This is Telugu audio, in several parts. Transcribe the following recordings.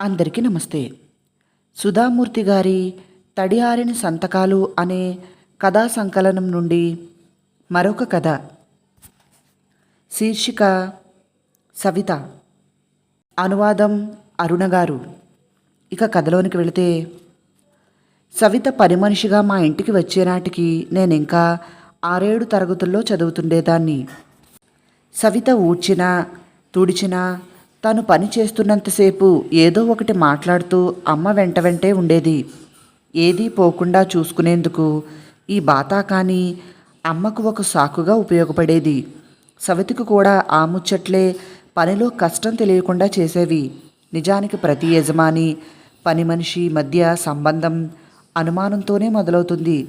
అందరికీ నమస్తే. సుధామూర్తి గారి తడియారిని సంతకాలు అనే కథా సంకలనం నుండి మరొక కథ. శీర్షిక సవిత. అనువాదం అరుణ గారు. ఇక కథలోనికి వెళితే సవిత పని మనిషిగా మా ఇంటికి వచ్చే నాటికి నేను ఇంకా ఆరేడు తరగతుల్లో చదువుతుండేదాన్ని. సవిత ఊడ్చినా తుడిచినా తను పని చేస్తున్నంతసేపు ఏదో ఒకటి మాట్లాడుతూ అమ్మ వెంట వెంటే ఉండేది. ఏదీ పోకుండా చూసుకునేందుకు ఈ బాతా కానీ అమ్మకు ఒక సాకుగా ఉపయోగపడేది. సవితికి కూడా ఆ ముచ్చట్లే పనిలో కష్టం తెలియకుండా చేసేవి. నిజానికి ప్రతి యజమాని పని మనిషి మధ్య సంబంధం అనుమానంతోనే మొదలవుతుంది.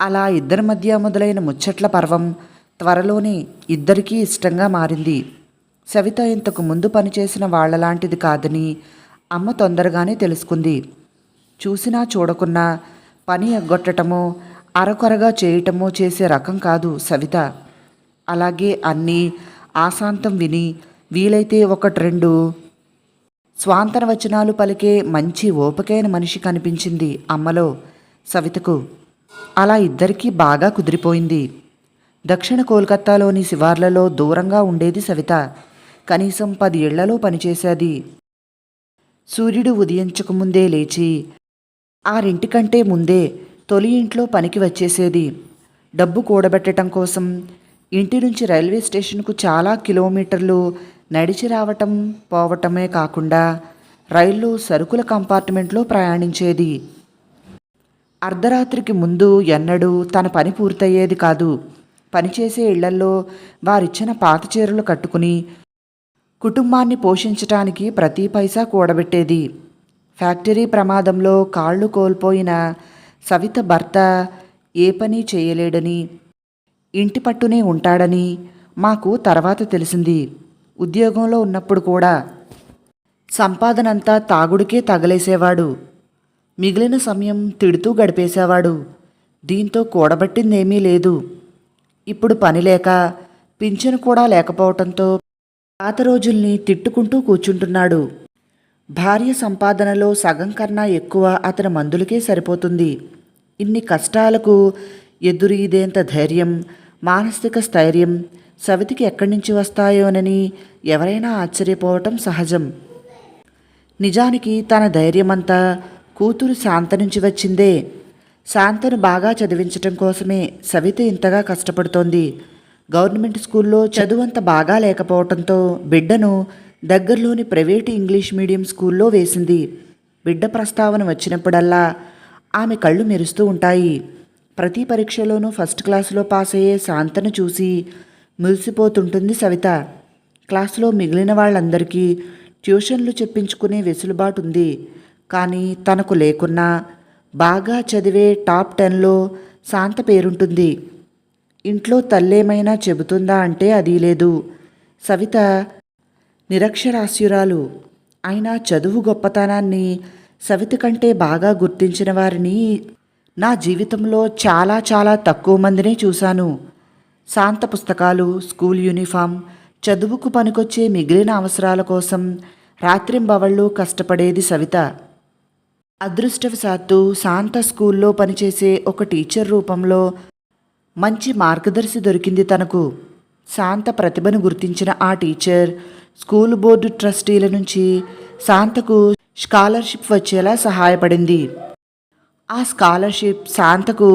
అలా ఇద్దరి మధ్య మొదలైన ముచ్చట్ల పర్వం త్వరలోనే ఇద్దరికీ ఇష్టంగా మారింది. సవిత ఇంతకు ముందు పనిచేసిన వాళ్ళలాంటిది కాదని అమ్మ తొందరగానే తెలుసుకుంది. చూసినా చూడకున్నా పని ఎగ్గొట్టటమో అరకొరగా చేయటమో చేసే రకం కాదు సవిత. అలాగే అన్నీ ఆశాంతం విని వీలైతే ఒకటి రెండు స్వాంతన వచనాలు పలికే మంచి ఓపికైన మనిషి కనిపించింది అమ్మలో సవితకు. అలా ఇద్దరికీ బాగా కుదిరిపోయింది. దక్షిణ కోల్కత్తాలోని శివార్లలో దూరంగా ఉండేది సవిత. కనీసం పది ఏళ్ళలో పనిచేసేది. సూర్యుడు ఉదయించకముందే లేచి ఆరింటికంటే ముందే తొలి ఇంట్లో పనికి వచ్చేసేది. డబ్బు కూడబెట్టడం కోసం ఇంటి నుంచి రైల్వే స్టేషన్కు చాలా కిలోమీటర్లు నడిచి రావటం పోవటమే కాకుండా రైలు సరుకుల కంపార్ట్మెంట్లో ప్రయాణించేది. అర్ధరాత్రికి ముందు ఎన్నడూ తన పని పూర్తయ్యేది కాదు. పనిచేసే ఇళ్ళల్లో వారిచ్చిన పాత చీరలు కట్టుకుని కుటుంబాన్ని పోషించటానికి ప్రతి పైసా కూడబెట్టేది. ఫ్యాక్టరీ ప్రమాదంలో కాళ్ళు కోల్పోయిన సవిత భర్త ఏ పని చేయలేడని ఇంటి పట్టునే ఉంటాడని మాకు తర్వాత తెలిసింది. ఉద్యోగంలో ఉన్నప్పుడు కూడా సంపాదనంతా తాగుడికే తగలేసేవాడు. మిగిలిన సమయం తిడుతూ గడిపేసేవాడు. దీంతో కూడబట్టిందేమీ లేదు. ఇప్పుడు పని లేక పింఛను కూడా లేకపోవటంతో పాత రోజుల్ని తిట్టుకుంటూ కూర్చుంటున్నాడు. భార్య సంపాదనలో సగం కన్నా ఎక్కువ అతని మందులకే సరిపోతుంది. ఇన్ని కష్టాలకు ఎదురీదేంత ధైర్యం మానసిక స్థైర్యం సవితికి ఎక్కడి నుంచి వస్తాయోనని ఎవరైనా ఆశ్చర్యపోవటం సహజం. నిజానికి తన ధైర్యమంతా కూతురు శాంత నుంచి వచ్చిందే. శాంతను బాగా చదివించటం కోసమే సవిత ఇంతగా కష్టపడుతోంది. గవర్నమెంట్ స్కూల్లో చదువంత బాగా లేకపోవటంతో బిడ్డను దగ్గరలోని ప్రైవేటు ఇంగ్లీష్ మీడియం స్కూల్లో వేసింది. బిడ్డ ప్రస్తావన వచ్చినప్పుడల్లా ఆమె కళ్ళు మెరుస్తూ ఉంటాయి. ప్రతి పరీక్షలోనూ ఫస్ట్ క్లాసులో పాస్ అయ్యే శాంతను చూసి మురిసిపోతుంటుంది సవిత. క్లాసులో మిగిలిన వాళ్ళందరికీ ట్యూషన్లు చెప్పించుకునే వెసులుబాటు ఉంది. కానీ తనకు లేకున్నా బాగా చదివే టాప్ టెన్లో శాంత పేరుంటుంది. ఇంట్లో తల్లేమైనా చెబుతుందా అంటే అది లేదు. సవిత నిరక్షరాస్యురాలు. అయినా చదువు గొప్పతనాన్ని సవిత కంటే బాగా గుర్తించిన వారిని నా జీవితంలో చాలా చాలా తక్కువ మందినే చూశాను. శాంత పుస్తకాలు స్కూల్ యూనిఫామ్ చదువుకు పనికొచ్చే మిగిలిన అవసరాల కోసం రాత్రింబవళ్ళు కష్టపడేది సవిత. అదృష్టవశాత్తు శాంత స్కూల్లో పనిచేసే ఒక టీచర్ రూపంలో మంచి మార్గదర్శి దొరికింది తనకు. శాంత ప్రతిభను గుర్తించిన ఆ టీచర్ స్కూల్ బోర్డు ట్రస్టీల నుంచి శాంతకు స్కాలర్షిప్ వచ్చేలా సహాయపడింది. ఆ స్కాలర్షిప్ శాంతకు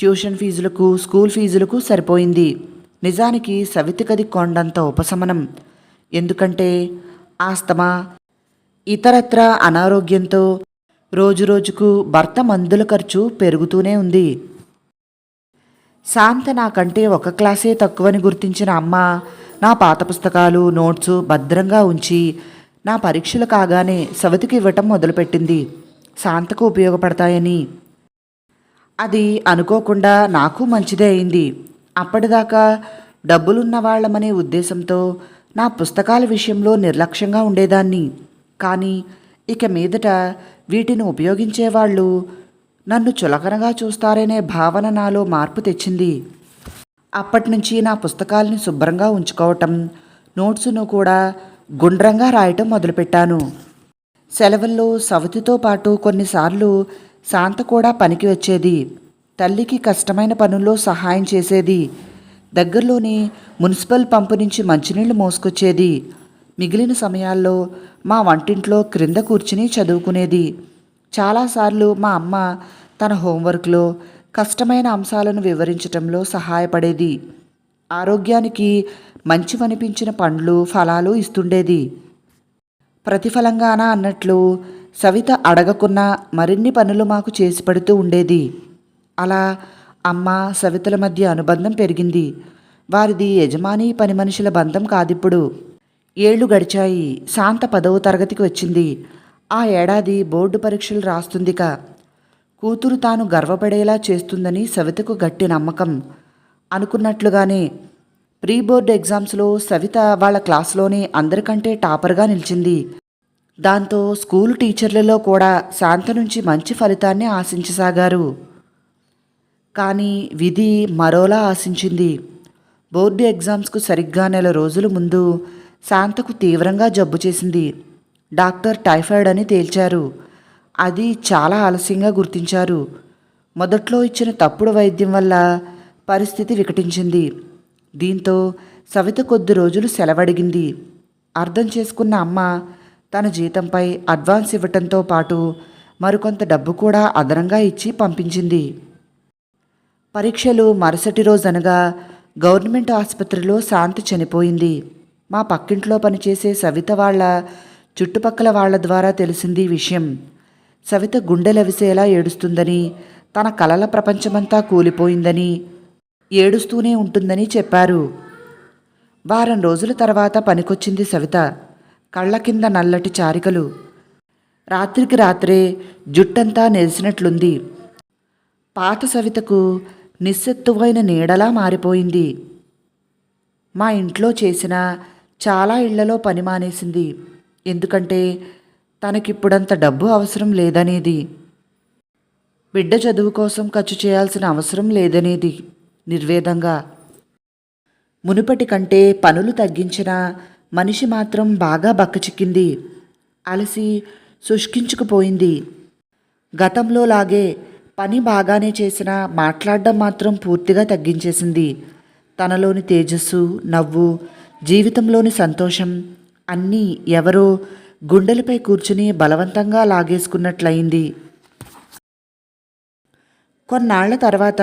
ట్యూషన్ ఫీజులకు స్కూల్ ఫీజులకు సరిపోయింది. నిజానికి సవితికది కొండంత ఉపశమనం. ఎందుకంటే ఆస్తమా ఇతరత్ర అనారోగ్యంతో రోజురోజుకు భర్త మందుల ఖర్చు పెరుగుతూనే ఉంది. శాంత నాకంటే ఒక క్లాసే తక్కువని గుర్తించిన అమ్మ నా పాత పుస్తకాలు నోట్సు భద్రంగా ఉంచి నా పరీక్షలు కాగానే సవతికి ఇవ్వటం మొదలుపెట్టింది. శాంతకు ఉపయోగపడతాయని. అది అనుకోకుండా నాకు మంచిదే అయింది. అప్పటిదాకా డబ్బులున్న వాళ్ళమనే ఉద్దేశంతో నా పుస్తకాల విషయంలో నిర్లక్ష్యంగా ఉండేదాన్ని. కానీ ఇక మీదట వీటిని ఉపయోగించేవాళ్ళు నన్ను చులకనగా చూస్తారనే భావన నాలో మార్పు తెచ్చింది. అప్పటి నుంచి నా పుస్తకాల్ని శుభ్రంగా ఉంచుకోవటం నోట్సును కూడా గుండ్రంగా రాయటం మొదలుపెట్టాను. సెలవుల్లో సవతితో పాటు కొన్నిసార్లు శాంత కూడా పనికి వచ్చేది. తల్లికి కష్టమైన పనుల్లో సహాయం చేసేది. దగ్గరలోని మున్సిపల్ పంపు నుంచి మంచినీళ్ళు మోసుకొచ్చేది. మిగిలిన సమయాల్లో మా వంటింట్లో క్రింద కూర్చుని చదువుకునేది. చాలాసార్లు మా అమ్మ తన హోంవర్క్లో కష్టమైన అంశాలను వివరించటంలో సహాయపడేది. ఆరోగ్యానికి మంచివనిపించిన పండ్లు ఫలాలు ఇస్తుండేది. ప్రతిఫలంగాన అన్నట్లు సవిత అడగకున్న మరిన్ని పనులు మాకు చేసి పెడుతూ ఉండేది. అలా అమ్మ సవితల మధ్య అనుబంధం పెరిగింది. వారిది యజమాని పని మనుషుల బంధం కాదిప్పుడు. ఏళ్ళు గడిచాయి. శాంత పదవ తరగతికి వచ్చింది. ఆ ఏడాది బోర్డు పరీక్షలు రాస్తుందిక. కూతురు తాను గర్వపడేలా చేస్తుందని సవితకు గట్టి నమ్మకం. అనుకున్నట్లుగానే ప్రీ బోర్డ్ ఎగ్జామ్స్లో సవిత వాళ్ళ క్లాస్లోనే అందరికంటే టాపర్గా నిలిచింది. దాంతో స్కూల్ టీచర్లలో కూడా శాంత నుంచి మంచి ఫలితాన్ని ఆశించసాగారు. కానీ విధి మరోలా ఆశించింది. బోర్డు ఎగ్జామ్స్కు సరిగ్గా నెల రోజుల ముందు శాంతకు తీవ్రంగా జబ్బు చేసింది. డాక్టర్ టైఫాయిడ్ అని తేల్చారు. అది చాలా ఆలస్యంగా గుర్తించారు. మొదట్లో ఇచ్చిన తప్పుడు వైద్యం వల్ల పరిస్థితి వికటించింది. దీంతో సవిత కొద్ది రోజులు సెలవడిగింది. అర్థం చేసుకున్న అమ్మ తన జీతంపై అడ్వాన్స్ ఇవ్వటంతో పాటు మరికొంత డబ్బు కూడా అదనంగా ఇచ్చి పంపించింది. పరీక్షలు మరుసటి రోజనగా గవర్నమెంట్ ఆసుపత్రిలో శాంతి చనిపోయింది. మా పక్కింట్లో పనిచేసే సవిత వాళ్ళ చుట్టుపక్కల వాళ్ళ ద్వారా తెలిసింది ఈ విషయం. సవిత గుండెలవిసేలా ఏడుస్తుందని తన కలల ప్రపంచమంతా కూలిపోయిందని ఏడుస్తూనే ఉంటుందని చెప్పారు. వారం రోజుల తర్వాత పనికొచ్చింది సవిత. కళ్ళ కింద నల్లటి చారికలు. రాత్రికి రాత్రే జుట్టంతా నెరిసినట్లుంది. పాత సవితకు నిస్సెత్తువైన నీడలా మారిపోయింది. మా ఇంట్లో చేసిన చాలా ఇళ్ళలో పని మానేసింది. ఎందుకంటే తనకిప్పుడంత డబ్బు అవసరం లేదనేది. బిడ్డ చదువు కోసం ఖర్చు చేయాల్సిన అవసరం లేదనేది నిర్వేదంగా. మునుపటి కంటే పనులు తగ్గించిన మనిషి మాత్రం బాగా బక్కచిక్కింది. అలసి శుష్కించుకుపోయింది. గతంలో లాగే పని బాగానే చేసినా మాట్లాడడం మాత్రం పూర్తిగా తగ్గించేసింది. తనలోని తేజస్సు నవ్వు జీవితంలోని సంతోషం అన్నీ ఎవరో గుండెలపై కూర్చుని బలవంతంగా లాగేసుకున్నట్లయింది. కొన్నాళ్ళ తర్వాత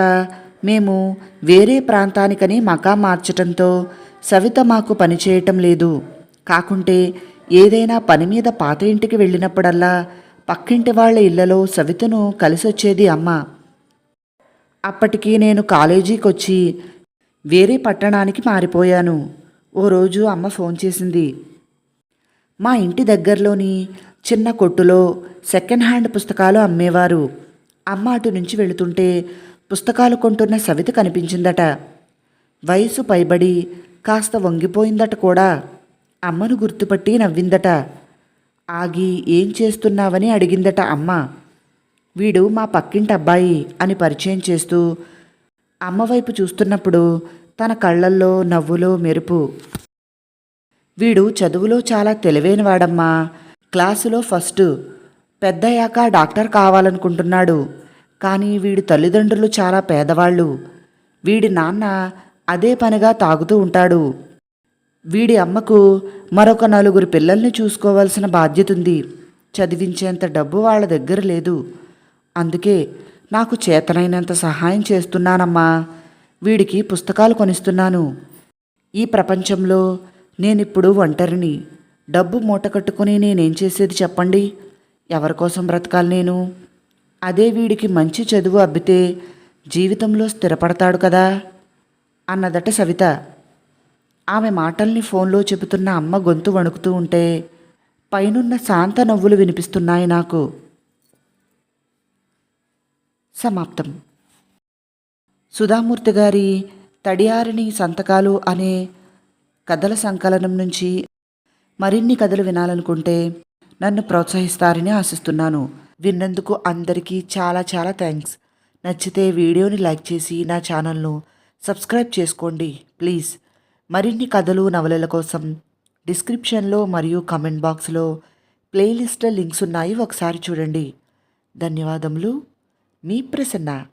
మేము వేరే ప్రాంతానికని మకా మార్చటంతో సవిత మాకు పనిచేయటం లేదు. కాకుంటే ఏదైనా పని మీద పాత ఇంటికి వెళ్ళినప్పుడల్లా పక్కింటి వాళ్ళ ఇళ్ళలో సవితను కలిసొచ్చేది అమ్మ. అప్పటికి నేను కాలేజీకి వచ్చి వేరే పట్టణానికి మారిపోయాను. ఓ రోజు అమ్మ ఫోన్ చేసింది. మా ఇంటి దగ్గరలోని చిన్న కొట్టులో సెకండ్ హ్యాండ్ పుస్తకాలు అమ్మేవారు. అమ్మ అటు నుంచి వెళుతుంటే పుస్తకాలు కొంటున్న సవిత కనిపించిందట. వయసు పైబడి కాస్త వంగిపోయిందట కూడా. అమ్మను గుర్తుపట్టి నవ్విందట. ఆగి ఏం చేస్తున్నావని అడిగిందట అమ్మ. వీడు మా పక్కింటి అబ్బాయి అని పరిచయం చేస్తూ అమ్మవైపు చూస్తున్నప్పుడు తన కళ్ళల్లో నవ్వులో మెరుపు. వీడు చదువులో చాలా తెలివైనవాడమ్మా. క్లాసులో ఫస్ట్ పెద్దయ్యాక డాక్టర్ కావాలనుకుంటున్నాడు. కానీ వీడి తల్లిదండ్రులు చాలా పేదవాళ్ళు. వీడి నాన్న అదే పనిగా తాగుతూ ఉంటాడు. వీడి అమ్మకు మరొక నలుగురు పిల్లల్ని చూసుకోవాల్సిన బాధ్యత ఉంది చదివించేంత డబ్బు వాళ్ళ దగ్గర లేదు. అందుకే నాకు చేతనైనంత సహాయం చేస్తున్నానమ్మా. వీడికి పుస్తకాలు కొనిస్తున్నాను. ఈ ప్రపంచంలో నేనిప్పుడు ఒంటరిని. డబ్బు మూట కట్టుకుని నేనేం చేసేది చెప్పండి? ఎవరి కోసం బ్రతకాలి నేను? అదే వీడికి మంచి చదువు అబ్బితే జీవితంలో స్థిరపడతాడు కదా? అన్నదట సవిత. ఆమె మాటల్ని ఫోన్లో చెబుతున్న అమ్మ గొంతు వణుకుతూ ఉంటే పైనున్న శాంత నవ్వులు వినిపిస్తున్నాయి నాకు. సమాప్తం. సుధామూర్తి గారి తడియారిని సంతకాలు అనే కథల సంకలనం నుంచి మరిన్ని కథలు వినాలనుకుంటే నన్ను ప్రోత్సహిస్తారని ఆశిస్తున్నాను. విన్నందుకు అందరికీ చాలా చాలా థ్యాంక్స్. నచ్చితే వీడియోని లైక్ చేసి నా ఛానల్ను సబ్స్క్రైబ్ చేసుకోండి ప్లీజ్. మరిన్ని కథలు నవలల కోసం డిస్క్రిప్షన్లో మరియు కమెంట్ బాక్స్లో ప్లేలిస్ట్ల లింక్స్ ఉన్నాయి ఒకసారి చూడండి. ధన్యవాదములు. మీ ప్రసన్న.